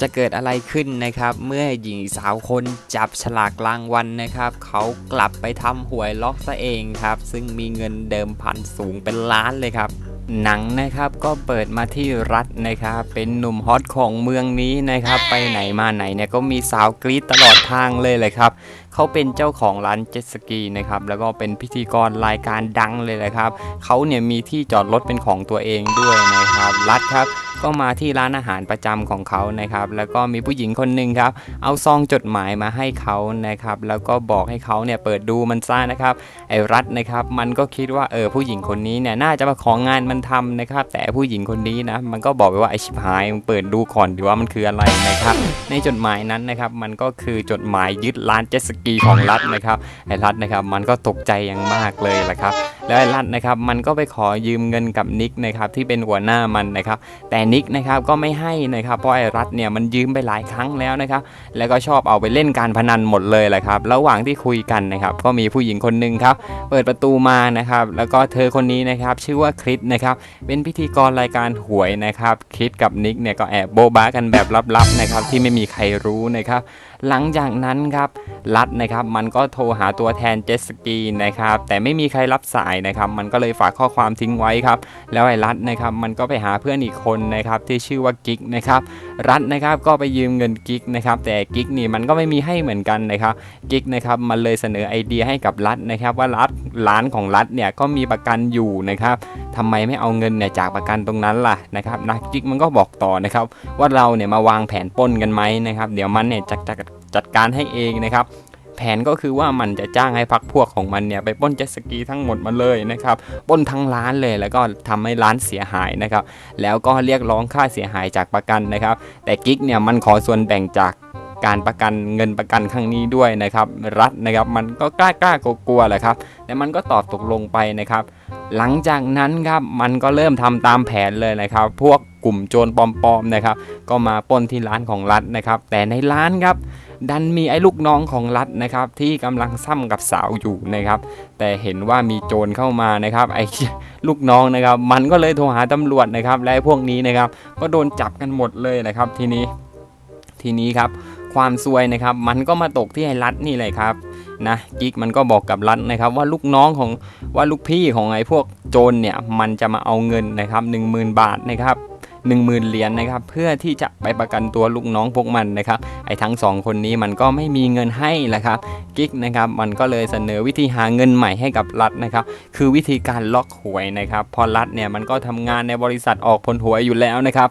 จะเกิดอะไรขึ้นนะครับ เมื่อหญิงสาวคนจับฉลากรางวัลนะครับ เขากลับไปทำหวยล็อกซะเองครับ ซึ่งมีเงินเดิมพันสูงเป็นล้านเลยครับ หนังนะครับก็เปิดมาที่รัฐนะครับ เป็นหนุ่มฮอตของเมืองนี้นะครับ ไปไหนมาไหนเนี่ยก็มีสาวกรี๊ดตลอดทางเลยเลยครับเขาเป็นเจ้าของร้านเจ็ตสกีนะครับ แล้วก็เป็นพิธีกรรายการดังเลยนะครับเขาเนี่ยมีที่จอดรถเป็นของตัวเองด้วยนะครับ รัฐครับ ก็มาที่ร้านอาหารประจำของเขานะครับ แล้วก็มีผู้หญิงคนหนึ่งครับ เอาซองจดหมายมาให้เขานะครับ แล้วก็บอกให้เขาเนี่ยเปิดดูมันซ่านะครับ ไอ้รัฐนะครับ มันก็คิดว่าเออผู้หญิงคนนี้เนี่ยน่าจะมาของานมันทำนะครับ แต่ผู้หญิงคนนี้นะ มันก็บอกไปว่าไอชิบหายมึงเปิดดูก่อนดีว่ามันคืออะไรนะครับ ในจดหมายนั้นนะครับ มันก็คือจดหมายยึดร้านเจ็ตสกีของรัฐนะครับไอ้รัฐนะครับ มันก็ตกใจอย่างมากเลยแหละครับ แล้วไอ้รัฐนะครับ มันก็ไปขอยืมเงินกับนิกนะครับที่เป็นหัวหน้ามันนะครับ แต่นิกนะครับก็ไม่ให้นะครับเพราะไอ้รัฐเนี่ยมันยืมไปหลายครั้งแล้วนะครับแล้วก็ชอบเอาไปเล่นการพนันหมดเลยแหละครับระหว่างที่คุยกันนะครับก็มีผู้หญิงคนหนึ่งครับเปิดประตูมานะครับแล้วก็เธอคนนี้นะครับชื่อว่าคริสนะครับเป็นพิธีกรรายการหวยนะครับคริสกับนิกเนี่ยก็แอบโบ๊ะบ้ากันแบบลับๆนะครับที่ไม่มีใครรู้นะครับหลังจากนั้นครับรัฐนะครับมันก็โทรหาตัวแทนเจสกีนะครับแต่ไม่มีใครรับสายนะครับมันก็เลยฝากข้อความทิ้งไว้ครับแล้วไอ้รัฐนะครับมันก็ไปหาเพื่อนอีกคนนะครับที่ชื่อว่ากิ๊กนะครับรัฐนะครับก็ไปยืมเงินกิ๊กนะครับแต่กิ๊กนี่มันก็ไม่มีให้เหมือนกันนะครับกิ๊กนะครับมันเลยเสนอไอเดียให้กับรัฐนะครับว่ารัฐร้านของรัฐเนี่ยก็มีประกันอยู่นะครับ ทำไมไม่เอาเงินเนี่ยจากประกันตรงนั้นล่ะนะครับนักกิ๊กมันก็บอกต่อนะครับ ว่าเราเนี่ยมาวางแผนป้นกันไหมนะครับ เดี๋ยวมันเนี่ยจะจ,จัดการให้เองนะครับแผนก็คือว่ามันจะจ้างให้พักพวกของมันเนี่ยไปป้นเจ็ตสกีทั้งหมดมาเลยนะครับป้นทั้งร้านเลยแล้วก็ทำให้ร้านเสียหายนะครับแล้วก็เรียกร้องค่าเสียหายจากประกันนะครับ แต่กิ๊กเนี่ยมันขอส่วนแบ่งจาก การประกันเงินประกันครั้งนี้ด้วยนะครับรัฐนะครับมันก็กล้ากล้ากลัวๆแหละครับแต่มันก็ตอบตกลงไปนะครับ หลังจากนั้นครับมันก็เริ่มทำตามแผนเลยนะครับ พวกกลุ่มโจรปลอมๆนะครับก็มาปล้นที่ร้านของรัฐนะครับ แต่ในร้านครับดันมีไอ้ลูกน้องของรัฐนะครับที่กำลังซ้ำกับสาวอยู่นะครับ แต่เห็นว่ามีโจรเข้ามานะครับไอ้ลูกน้องนะครับ มันก็เลยโทรหาตำรวจนะครับและพวกนี้นะครับ ก็โดนจับกันหมดเลยนะครับทีนี้ทีนี้ครับ ความซวยนะครับ มันก็มาตกที่ไอ้รัฐนี่เลยครับนะกิ๊กมันก็บอกกับรัฐนะครับ ว่าลูกน้องของว่าลูกพี่ของไอ้พวกโจรเนี่ยมันจะมาเอาเงินนะครับ10,000 บาทนะครับ 10,000 เหรียญนะครับเพื่อที่จะไปประกันตัวลูกน้องพวกมันนะครับไอ้ทั้งสองคนนี้มันก็ไม่มีเงินให้แหละครับกิ๊กนะครับมันก็เลยเสนอวิธีหาเงินใหม่ให้กับรัฐนะครับคือวิธีการล็อกหวยนะครับพอรัฐเนี่ยมันก็ทำงานในบริษัทออกผลหวยอยู่แล้วนะครับ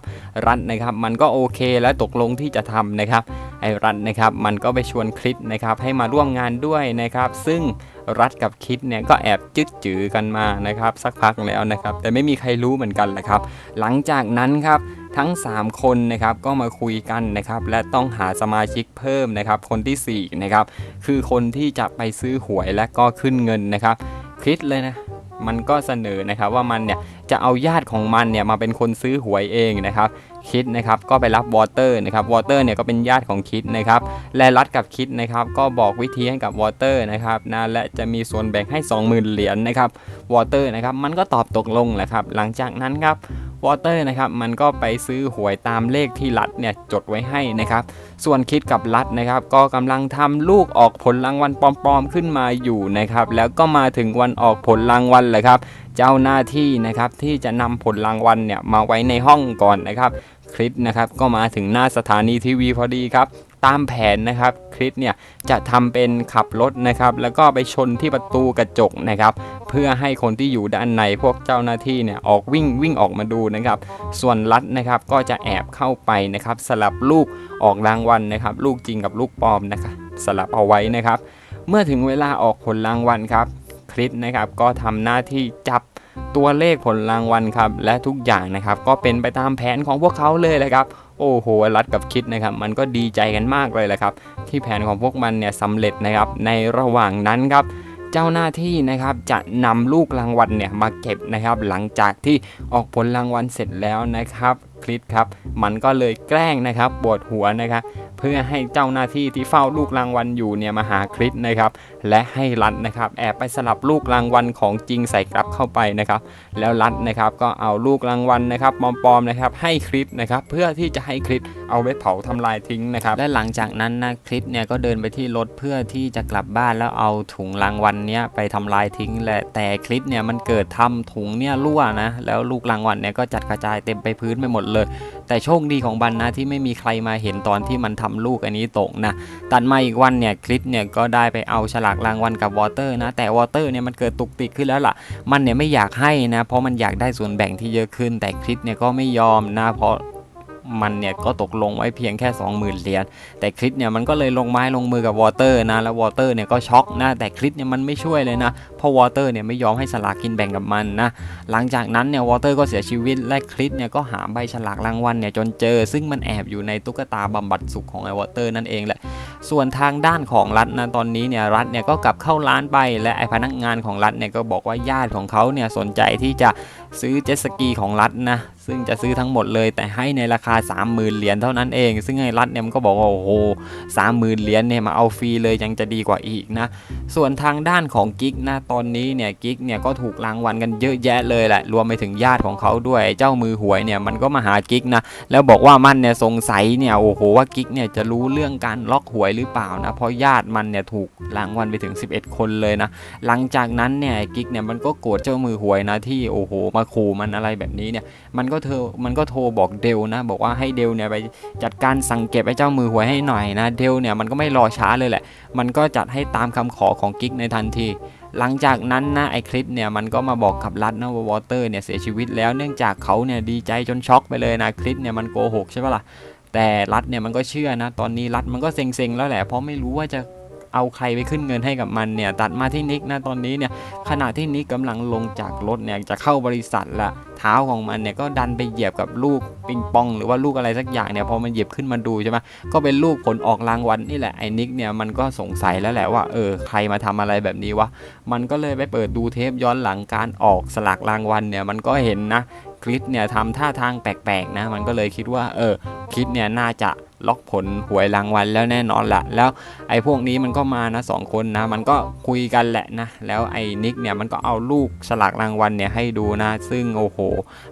รัฐนะครับมันก็โอเคและตกลงที่จะทำนะครับไอ้รัฐนะครับมันก็ไปชวนคริสนะครับให้มาร่วมงานด้วยนะครับซึ่ง รัฐกับคริสเนี่ยก็แอบจึดจือกันมานะครับ สักพักแล้วนะครับ แต่ไม่มีใครรู้เหมือนกันแหละครับ หลังจากนั้นครับทั้ง 3 คนนะครับก็มาคุยกันนะครับ และต้องหาสมาชิกเพิ่มนะครับ คนที่4นะครับคือคนที่จะไปซื้อหวยและก็ขึ้นเงินนะครับคริสเลยนะมันก็เสนอนะครับว่ามันเนี่ยจะเอาญาติของมันเนี่ยมาเป็นคนซื้อหวยเองนะครับ คิดนะครับก็ไปรับวอเตอร์นะครับวอเตอร์เนี่ยก็เป็นญาติของคิดนะครับและรัดกับคิดนะครับก็บอกวิธีให้กับวอเตอร์นะครับนะและจะมีส่วนแบ่งให้ 20,000 เหรียญนะครับวอเตอร์นะครับมันก็ตอบตกลงแหละครับหลังจากนั้นครับวอเตอร์นะครับมันก็ไปซื้อหวยตามเลขที่รัฐเนี่ยจดไว้ให้นะครับส่วนคิดกับรัฐนะครับก็กำลังทำลูกออกผลรางวัลปลอมๆขึ้นมาอยู่นะครับแล้วก็มาถึงวันออกผลรางวัลเลยครับ เจ้าหน้าที่นะครับที่จะนำผลรางวัลเนี่ยมาไว้ในห้องก่อนนะครับ คริสนะครับก็มาถึงหน้าสถานีทีวีพอดีครับตามแผนนะครับคริสเนี่ยจะทำเป็นขับรถนะครับแล้วก็ไปชนที่ประตูกระจกนะครับเพื่อให้คนที่อยู่ด้านในพวกเจ้าหน้าที่เนี่ยออกวิ่งวิ่งออกมาดูนะครับส่วนรัฐนะครับก็จะแอบเข้าไปนะครับสลับลูกออกรางวัลนะครับลูกจริงกับลูกปลอมนะครับสลับเอาไว้นะครับ เมื่อถึงเวลาออกผลรางวัลครับคริสนะครับก็ทำหน้าที่จับ ตัวเลขผลรางวัลครับและทุกอย่างนะครับก็เป็นไปตามแผนของพวกเขาเลยเลยครับโอ้โหรัดกับคิดนะครับ มันก็ดีใจกันมากเลยแหละครับ ที่แผนของพวกมันเนี่ยสำเร็จนะครับ ในระหว่างนั้นครับเจ้าหน้าที่นะครับจะนำลูกรางวัลเนี่ยมาเก็บนะครับ หลังจากที่ออกผลรางวัลเสร็จแล้วนะครับ คลิปครับ มันก็เลยแกล้งนะครับปวดหัวนะครับ พื่อให้เจ้าหน้าที่ที่เฝ้าลูกรางวัลอยู่เนี่ยมาหาคริสนะครับ และให้รัฐนะครับ แอบไปสลับลูกรางวัลของจริงใส่กลับเข้าไปนะครับ แล้วรัฐนะครับก็เอาลูกรางวัลนะครับปลอมๆนะครับ ให้คริสนะครับ เพื่อที่จะให้คริสเอาไปเผาทำลายทิ้งนะครับ และหลังจากนั้นนะคริสเนี่ยก็เดินไปที่รถเพื่อที่จะกลับบ้านแล้วเอาถุงรางวัลเนี้ยไปทำลายทิ้งแหละแต่คริสเนี่ยมันเกิดทำถุงเนี่ยรั่วนะแล้วลูกรางวัลเนี่ยก็จัดกระจายเต็มไปพื้นไปหมดเลยแต่โชคดีของบันนะที่ไม่มีใครมาเห็นตอนที่มันทำลูกอันนี้ตกนะ ตัดมาอีกวันเนี่ยคริสเนี่ยก็ได้ไปเอาฉลากรางวัลกับวอเตอร์นะ แต่วอเตอร์เนี่ยมันเกิดตุกติกขึ้นแล้วล่ะ มันเนี่ยไม่อยากให้นะ เพราะมันอยากได้ส่วนแบ่งที่เยอะขึ้น แต่คริสเนี่ยก็ไม่ยอมนะ เพราะ มันเนี่ยก็ตกลงไว้เพียงแค่ 20,000 เหรียญแต่คริสเนี่ยมันก็เลยลงไม้ลงมือกับวอเตอร์นะแล้ววอเตอร์เนี่ยก็ช็อกนะแต่คริสเนี่ยมันไม่ช่วยเลยนะเพราะวอเตอร์เนี่ยไม่ยอมให้สลากกินแบ่งกับมันนะหลังจากนั้นเนี่ยวอเตอร์ก็เสียชีวิตและคริสเนี่ยก็หาใบฉลากรางวัลเนี่ยจนเจอ ซึ่งมันแอบอยู่ในตุ๊กตาบำบัดสุขของไอ้วอเตอร์นั่นเองแหละส่วนทางด้านของรัฐนะตอนนี้เนี่ยรัฐเนี่ยก็กลับเข้าร้านไปและไอพนักงานของรัฐเนี่ยก็บอกว่าญาติของเขาเนี่ยสนใจที่จะซื้อเจ็ตสกีของรัฐนะ ซึ่งจะซื้อทั้งหมดเลยแต่ให้ในราคา 30,000 เหรียญเท่านั้นเอง ซึ่งไอ้รัฐเนี่ยมันก็บอกว่าโอ้โห30,000เหรียญเนี่ยมาเอาฟรีเลยยังจะดีกว่าอีกนะ ส่วนทางด้านของกิ๊กนะตอนนี้เนี่ยกิ๊กเนี่ยก็ถูกรางวัลกันเยอะแยะเลยแหละรวมไปถึงญาติของเขาด้วยเจ้ามือหวยเนี่ยมันก็มาหากิ๊กนะแล้วบอกว่ามันเนี่ยสงสัยเนี่ยโอ้โหว่ากิ๊กเนี่ยจะรู้เรื่องการล็อกหวยหรือเปล่านะเพราะญาติมันเนี่ยถูกรางวัลไปถึง 11 คนเลยนะหลังจากนั้นเนี่ยกิ๊กเนี่ยมันก็โกรธเจ้ามือหวยนะที่โอ้โหมาขู่มันอะไรแบบนี้เนี่ยมันก็็เธอมันก็โทรบอกเดลนะ บอกว่าให้เดลเนี่ยไปจัดการสั่งเก็บไอ้เจ้ามือหวยให้หน่อยนะเดลเนี่ยมันก็ไม่รอช้าเลยแหละ มันก็จัดให้ตามคำขอของกิ๊กในทันที หลังจากนั้นนะไอคลิปเนี่ยมันก็มาบอกกับรัฐนะว่าวอเตอร์เนี่ยเสียชีวิตแล้วเนื่องจากเขาเนี่ยดีใจจนช็อกไปเลยนะคลิปเนี่ยมันโกหกใช่ปะล่ะแต่รัฐเนี่ยมันก็เชื่อนะ ตอนนี้รัฐมันก็เซ็งๆแล้วแหละเพราะไม่รู้ว่าจะ เอาใครไปขึ้นเงินให้กับมันเนี่ยตัดมาที่นิกนะตอนนี้เนี่ยขณะที่นิกกำลังลงจากรถเนี่ยจะเข้าบริษัทละเท้าของมันเนี่ยก็ดันไปเหยียบกับลูกปิงปอง หรือว่าลูกอะไรสักอย่างเนี่ยพอมันเหยียบขึ้นมาดูใช่ไหมก็เป็นลูกผลออกรางวัลนี่แหละไอ้นิกเนี่ยมันก็สงสัยแล้วแหละว่าเออใครมาทำอะไรแบบนี้วะมันก็เลยไปเปิดดูเทปย้อนหลังการออกสลากรางวัลเนี่ยมันก็เห็นนะคริสเนี่ยทำท่าทางแปลกๆนะมันก็เลยคิดว่าเออคริสเนี่ยน่าจะ ล็อกผลหวยรางวัลแล้วแน่นอนละแล้วไอ้พวกนี้มันก็มานะสองคนนะ มันก็คุยกันแหละนะ แล้วไอ้นิกเนี่ยมันก็เอาลูกสลากรางวัลเนี่ยให้ดูนะ ซึ่งโอ้โห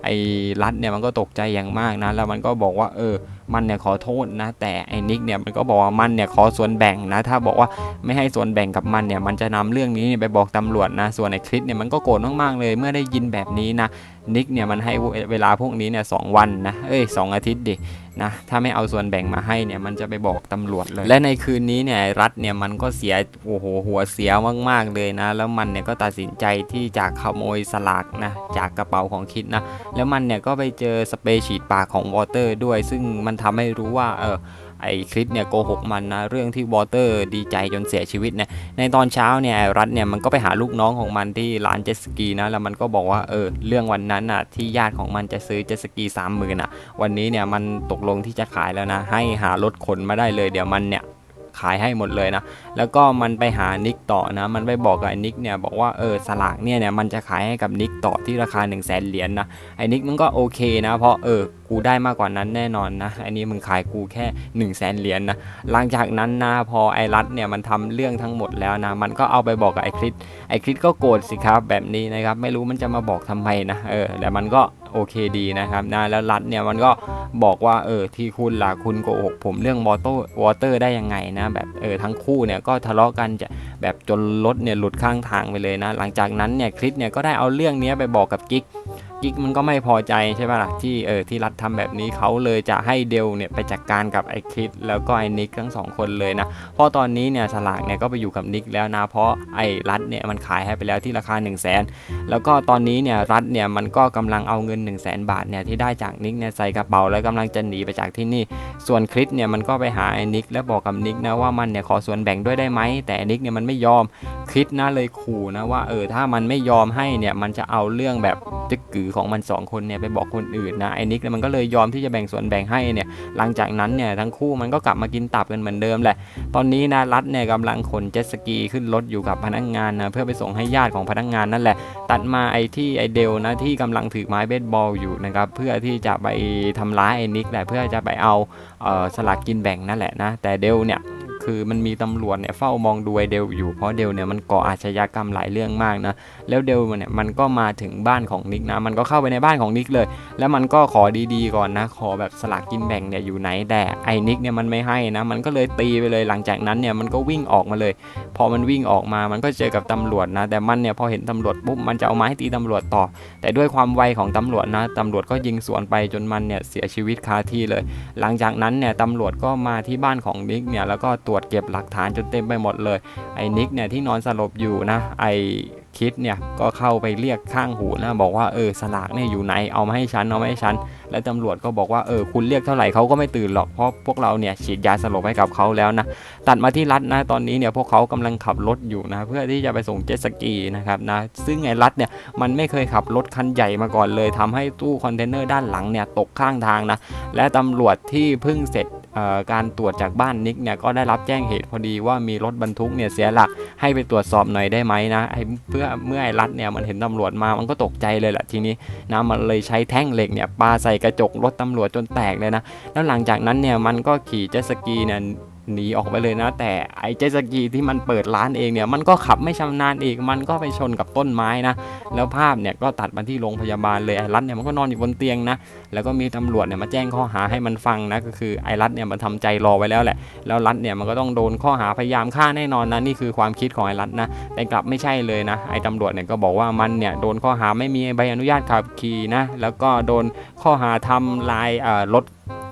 ไอ้รัฐเนี่ยมันก็ตกใจอย่างมากนะ แล้วมันก็บอกว่าเออมันเนี่ยขอโทษนะ แต่ไอ้นิกเนี่ยมันก็บอกว่ามันเนี่ยขอส่วนแบ่งนะ ถ้าบอกว่าไม่ให้ส่วนแบ่งกับมันเนี่ยมันจะนำเรื่องนี้ไปบอกตำรวจนะ ส่วนไอ้คริสเนี่ยมันก็โกรธมากๆเลย เมื่อได้ยินแบบนี้นะนิกเนี่ยมันให้เวลาพวกนี้เนี่ยสองวันนะเอ้ยสองอาทิตย์ดิ นะถ้าไม่เอาส่วนแบ่งมาให้เนี่ยมันจะไปบอกตำรวจเลย และในคืนนี้เนี่ยรัฐเนี่ยมันก็เสียโอ้โหหัวเสียมากๆเลยนะ แล้วมันเนี่ยก็ตัดสินใจที่จะขโมยสลากนะจากกระเป๋าของคิดนะแล้วมันเนี่ยก็ไปเจอสเปรย์ฉีดปากของวอเตอร์ด้วย ซึ่งมันทำให้รู้ว่าเออ ไอคลิปเนี่ยโกหกมันนะเรื่องที่วอเตอร์ดีใจจนเสียชีวิตเนี่ยในตอนเช้าเนี่ยรัฐเนี่ยมันก็ไปหาลูกน้องของมันที่ร้านเจ็ตสกีนะแล้วมันก็บอกว่าเออเรื่องวันนั้นอะที่ญาติของมันจะซื้อเจ็ตสกีสามหมื่นอะวันนี้เนี่ยมันตกลงที่จะขายแล้วนะให้หารถขนมาได้เลยเดี๋ยวมันเนี่ย ขายให้หมดเลยนะ แล้วก็มันไปหานิกต่อนะ มันไปบอกกับไอ้นิกเนี่ยบอกว่าเออสลากเนี่ยเนี่ยมันจะขายให้กับนิกต่อที่ราคา 1 0 0 0 0แสนเหรียญนะไอ้นิกมันก็โอเคนะเพราะเออกูได้มากกว่านั้นแน่นอนนะไอ้นี่มึงขายกูแค่1 0 0 0 0แสนเหรียญนะหลังจากนั้นนะพอไอ้รัฐเนี่ยมันทำเรื่องทั้งหมดแล้วนะมันก็เอาไปบอกกับไอ้คริสไอ้คริสก็โกรธสิครับแบบนี้นะครับไม่รู้มันจะมาบอกทำไมนะเออแต่มันก็ โอเคดีนะครับนะแล้วรัฐเนี่ยมันก็บอกว่าเออที่คุณล่ะคุณโกหกผมเรื่องวอเตอร์วอเตอร์ได้ยังไงนะแบบเออทั้งคู่เนี่ยก็ทะเลาะกันจะแบบจนรถเนี่ยหลุดข้างทางไปเลยนะ หลังจากนั้นเนี่ยคริสเนี่ยก็ได้เอาเรื่องนี้ไปบอกกับกิ๊ก กิ๊กมันก็ไม่พอใจใช่ไหมล่ะที่เออที่รัฐทำแบบนี้เขาเลยจะให้เดลเนี่ยไปจัดการกับไอ้คริสแล้วก็ไอ้นิกทั้งสองคนเลยนะเพราะตอนนี้เนี่ยสลากเนี่ยก็ไปอยู่กับนิกแล้วนะเพราะไอ้รัฐเนี่ยมันขายให้ไปแล้วที่ราคา 1 0 0 0 0แสนแล้วก็ตอนนี้เนี่ยรัฐเนี่ยมันก็กำลังเอาเงิน 1 0 0 0 0แสนบาทเนี่ยที่ได้จากนิกเนี่ยใส่กระเป๋าแล้วกำลังจะหนีไปจากที่นี่ส่วนคริสเนี่ยมันก็ไปหาไอ้นิกแล้วบอกกับนิกนะว่ามันเนี่ยขอส่วนแบ่งด้วยได้ไหมแต่ไอ้นิกเนี่ยมันไม่ยอมคริสนะเลยขู่นะว่าเออถ้ามันไม่ยอมให้เนี่ยมันจะเอาเรื่องแบบจึกกือของมันสองคนเนี่ยไปบอกคนอื่นนะไอ้นิกเนี่ยมันก็เลยยอมที่จะแบ่งส่วนแบ่งให้เนี่ยหลังจากนั้นเนี่ยทั้งคู่มันก็กลับมากินตับกันเหมือนเดิมแหละ ตอนนี้นะรัฐเนี่ยกำลังขนเจ็ตสกีขึ้นรถอยู่กับพนักงานนะเพื่อไปส่งให้ญาติของพนักงานนั่นแหละ ตัดมาไอ้ที่ไอเดลนะที่กำลังถือไม้เบสบอลอยู่นะครับเพื่อที่จะไปทำร้ายไอ้นิกแหละเพื่อจะไปเอาเออสลากกินแบ่งนั่นแหละนะแต่เดลเนี่ย คือมันมีตำรวจเนี่ยเฝ้ามองดูไอเดลอยู่เพราะเดลเนี่ยมันก่ออาชญากรรมหลายเรื่องมากนะแล้วเดลมันเนี่ยมันก็มาถึงบ้านของนิกนะ มันก็เข้าไปในบ้านของนิกเลย แล้วมันก็ขอดีๆก่อนนะ ขอแบบสลากกินแบ่งเนี่ยอยู่ไหนแต่ไอ้นิกเนี่ยมันไม่ให้นะ มันก็เลยตีไปเลยหลังจากนั้นเนี่ยมันก็วิ่งออกมาเลย พอมันวิ่งออกมามันก็เจอกับตำรวจนะ แต่มันเนี่ยพอเห็นตำรวจปุ๊บมันจะเอาไม้ตีตำรวจต่อ แต่ด้วยความไวของตำรวจนะตำรวจก็ยิงสวนไปจนมันเนี่ยเสียชีวิตคาที่เลย หลังจากนั้นเนี่ยตำรวจก็มาที่บ้านของนิกเนี่ยแล้วก็ตรวจเก็บหลักฐานจนเต็มไปหมดเลย ไอ้นิกเนี่ยที่นอนสลบอยู่นะ ไอ้คิดเนี่ยก็เข้าไปเรียกข้างหูนะบอกว่าเออสลากเนี่ยอยู่ไหนเอามาให้ฉันเอามาให้ฉัน และตำรวจก็บอกว่าเออคุณเรียกเท่าไหร่เขาก็ไม่ตื่นหรอกเพราะพวกเราเนี่ยฉีดยาสลบให้กับเขาแล้วนะตัดมาที่รัฐนะตอนนี้เนี่ยพวกเขากำลังขับรถอยู่นะเพื่อที่จะไปส่งเจ็ตสกีนะครับนะซึ่งไอ้รัฐเนี่ยมันไม่เคยขับรถคันใหญ่มาก่อนเลยทำให้ตู้คอนเทนเนอร์ด้านหลังเนี่ยตกข้างทางนะและตำรวจที่เพิ่งเสร็จ การตรวจจากบ้านนิกเนี่ยก็ได้รับแจ้งเหตุพอดีว่ามีรถบรรทุกเนี่ยเสียหลักให้ไปตรวจสอบหน่อยได้ไหมนะเพื่อเมื่อไอ้รัฐเนี่ยมันเห็นตำรวจมามันก็ตกใจเลยแหละทีนี้นะมันเลยใช้แท่งเหล็กเนี่ยปาใส่กระจกรถตำรวจจนแตกเลยนะแล้วหลังจากนั้นเนี่ยมันก็ขี่เจ็ตสกีเนี่ย หนีออกไปเลยนะ แต่ไอ้เจสกีที่มันเปิดร้านเองเนี่ยมันก็ขับไม่ชำนาญเองมันก็ไปชนกับต้นไม้นะแล้วภาพเนี่ยก็ตัดมาที่โรงพยาบาลเลยไอ้รัฐเนี่ยมันก็นอนอยู่บนเตียงนะแล้วก็มีตำรวจเนี่ยมาแจ้งข้อหาให้มันฟังนะก็คือไอ้รัฐเนี่ยมันทำใจรอไว้แล้วแหละ แล้วรัฐเนี่ยมันก็ต้องโดนข้อหาพยายามฆ่าแน่นอนนะนี่คือความคิดของไอ้รัฐนะแต่กลับไม่ใช่เลยนะไอ้ตำรวจเนี่ยก็บอกว่ามันเนี่ยโดนข้อหาไม่มีใบอนุญาตขับขี่นะแล้วก็โดนข้อหาทำลายรถ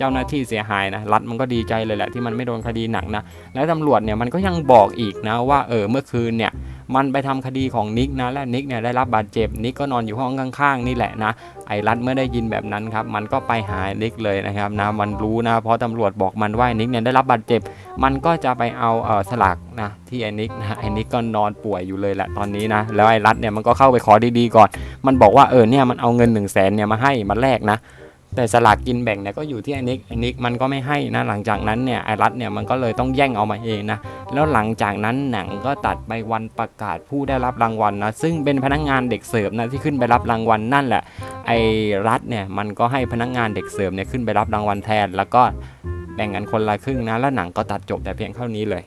เจ้าหน้าที่เสียหายนะรัฐมันก็ดีใจเลยแหละที่มันไม่โดนคดีหนักนะแล้วตำรวจเนี่ยมันก็ยังบอกอีกนะว่าเออเมื่อคืนเนี่ยมันไปทำคดีของนิกนะและนิกเนี่ยได้รับบาดเจ็บนิกก็นอนอยู่ห้องข้างๆ นี่แหละนะไอรัฐเมื่อได้ยินแบบนั้นครับมันก็ไปหานิกเลยนะครับนะมันรู้นะเพราะตำรวจบอกมันว่านิกเนี่ยได้รับบาดเจ็บ มันก็จะไปเอาเออสลากนะที่ไอ้นิกนะไอ้นิกก็นอนป่วยอยู่เลยแหละตอนนี้นะแล้วไอรัฐเนี่ยมันก็เข้าไปขอดีๆก่อน มันบอกว่าเออเนี่ยมันเอาเงิน1นึ่งแสนเนี่ยมาให้มาแลกนะ แต่สลากกินแบ่งเนี่ยก็อยู่ที่ไอ้นิกไอ้นิกมันก็ไม่ให้นะหลังจากนั้นเนี่ยไอรัฐเนี่ยมันก็เลยต้องแย่งเอามาเองนะแล้วหลังจากนั้นหนังก็ตัดไปวันประกาศผู้ได้รับรางวัลนะซึ่งเป็นพนักงานเด็กเสิร์ฟนะที่ขึ้นไปรับรางวัลนั่นแหละ ไอรัฐเนี่ยมันก็ให้พนักงานเด็กเสิร์ฟเนี่ยขึ้นไปรับรางวัลแทน แล้วก็แบ่งกันคนละครึ่งนะแล้วหนังก็ตัดจบแต่เพียงเท่านี้เลย